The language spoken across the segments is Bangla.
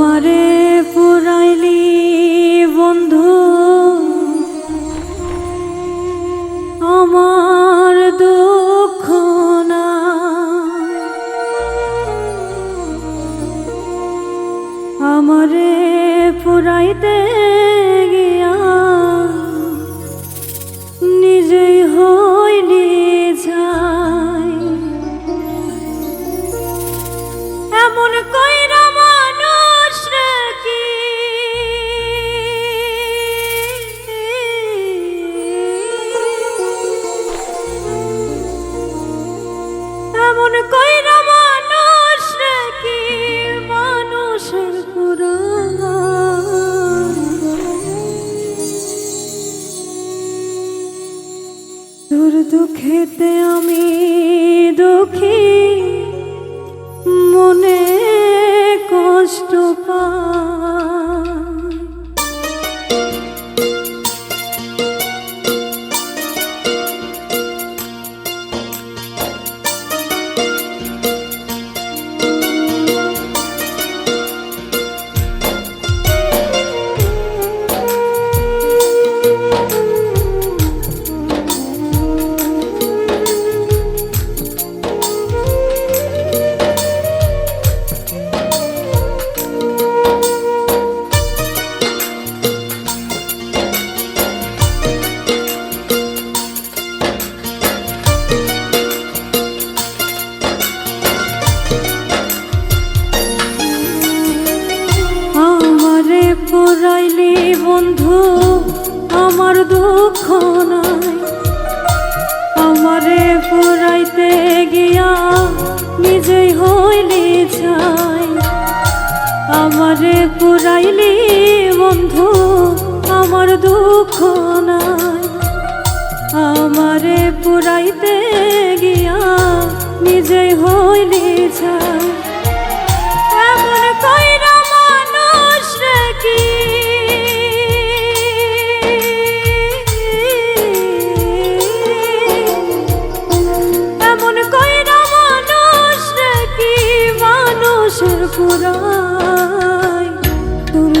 তোমারে পড়াইতে গিয়া নিজেই হইলি চাই। আমারে পুরাইলি বন্ধু, আমার দুঃখ নাই। আমারে পুরাইতে গিয়া নিজেই হইলি চাই।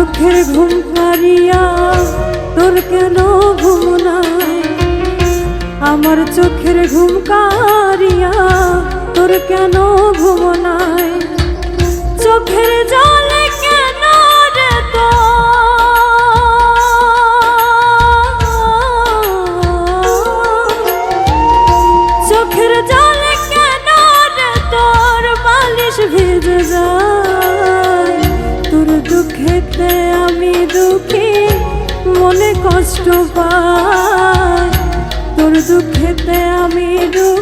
চোখের ঘুম পারিয়া তোর কেন ঘুম নাই? আমার চোখের ঘুম কারিয়া তোর কেন ঘুম নাই? চোখের জলে কষ্ট পাই তোর দুঃখেতে আমি দুঃখী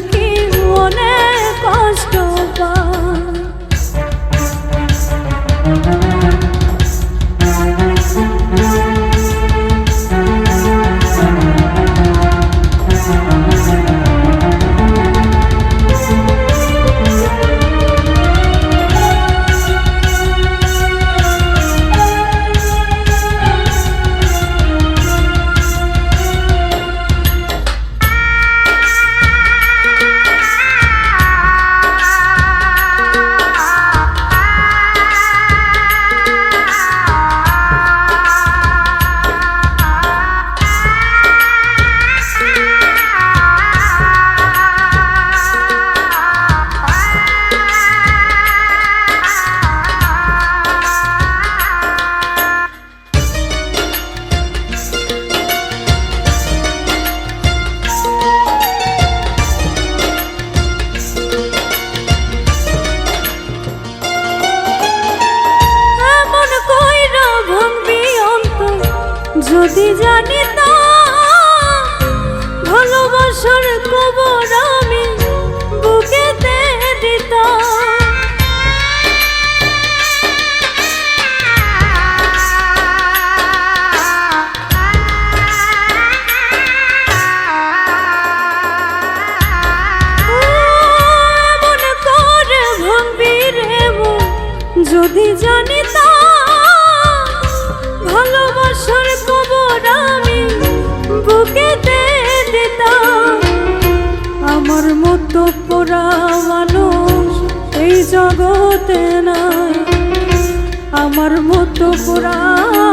আমার মতো পোড়া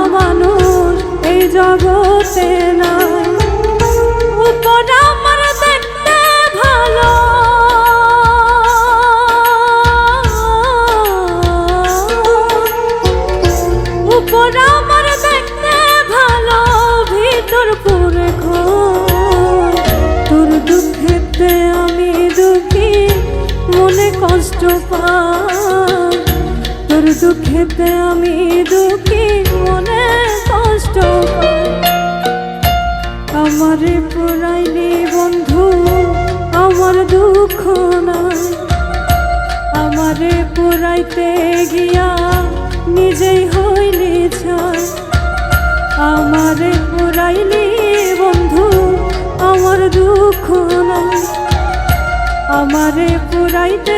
মানুষ এই জগতে দেখতে ভালো। ভালো। পুরে আমি দুঃখী, মনে কষ্ট পাই। তোর দুঃখেতে আমি দুঃখী, মনে কষ্ট আমারে পুরাইনি বন্ধু, আমার দুঃখ নাই। আমারে পুরাইতে গিয়া নিজেই হইলি ছাই। আমারে পুরাইলি বন্ধু, আমার দুঃখ নাই। আমারে পুরাইতে